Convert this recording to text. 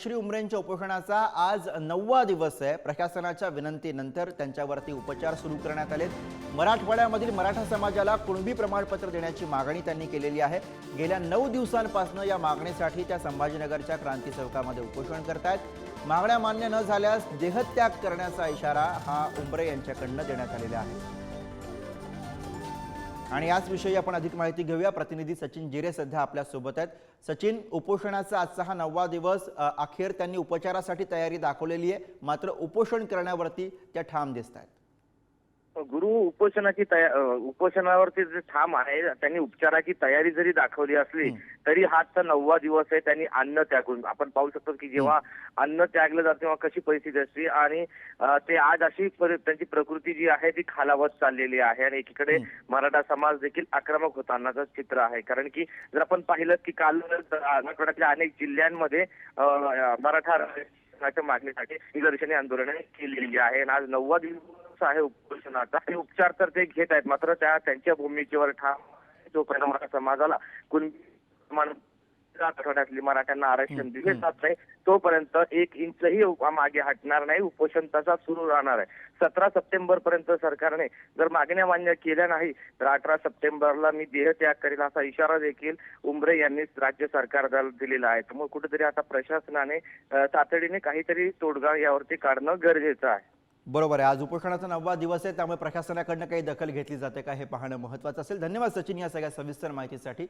श्री उमरेंच्या उपोषणाचा आज नववा दिवस आहे. प्रशासनाच्या विनंतीनंतर त्यांच्यावरती उपचार सुरू करण्यात आलेत. मराठवाड्यामधील मराठा समाजाला कुणबी प्रमाणपत्र देण्याची मागणी त्यांनी केलेली आहे. गेल्या नऊ दिवसांपासून या मागणीसाठी त्या संभाजीनगरच्या क्रांती चौकामध्ये उपोषण करतायत. मागण्या मान्य न झाल्यास देहत्याग करण्याचा इशारा हा उमरे यांच्याकडनं देण्यात आलेला आहे. आणि याच विषयी आपण अधिक माहिती घेऊया. प्रतिनिधी सचिन जिरे सध्या आपल्यासोबत आहेत. सचिन उपोषणाचा आजचा हा नववा दिवस अखेर त्यांनी उपचारासाठी तयारी दाखवलेली आहे. मात्र उपोषण करण्यावरती त्या ठाम दिसत आहेत गुरु उपोषणाची उपोषणावरती जे ठाम आहे त्यांनी उपचाराची तयारी जरी दाखवली असली तरी हा आजचा नववा दिवस आहे त्यांनी अन्न त्यागून. आपण पाहू शकतो की जेव्हा अन्न त्यागलं जातं तेव्हा कशी परिस्थिती असते आणि ते आज अशी त्यांची प्रकृती जी आहे ती खालावत चाललेली आहे आणि एकीकडे मराठा समाज देखील आक्रमक होतानाचं चित्र आहे. कारण की जर आपण पाहिलं की काल मराठवाड्यातल्या अनेक जिल्ह्यांमध्ये मराठा मागणीसाठी निदर्शने आंदोलने केलेली आहे आणि आज नववा दिवस आहे उपोषणाचा ते उपचार तर ते घेत आहेत. मात्र त्या त्यांच्या भूमिकेवर ठाम जोपर्यंत मराठा समाजाला कुणबी आठवड्यातली मराठ्यांना आरक्षण दिले जात नाही तोपर्यंत एक इंचही मागे हटणार नाही. उपोषण तसा सुरू राहणार आहे. सतरा सप्टेंबर पर्यंत सरकारने जर मागण्या मान्य केल्या नाही तर अठरा सप्टेंबरला मी देहत्याग करेल असा इशारा देखील उमरे यांनी राज्य सरकारला दिलेला आहे. त्यामुळे कुठेतरी आता प्रशासनाने तातडीने काहीतरी तोडगा यावरती काढणं गरजेचं आहे. बरोबर आहे. आज उपोषणाचा नववा दिवस आहे त्यामुळे प्रशासनाकडनं काही दखल घेतली जाते का हे पाहणं महत्त्वाचं असेल. धन्यवाद सचिन या सगळ्या सविस्तर माहितीसाठी.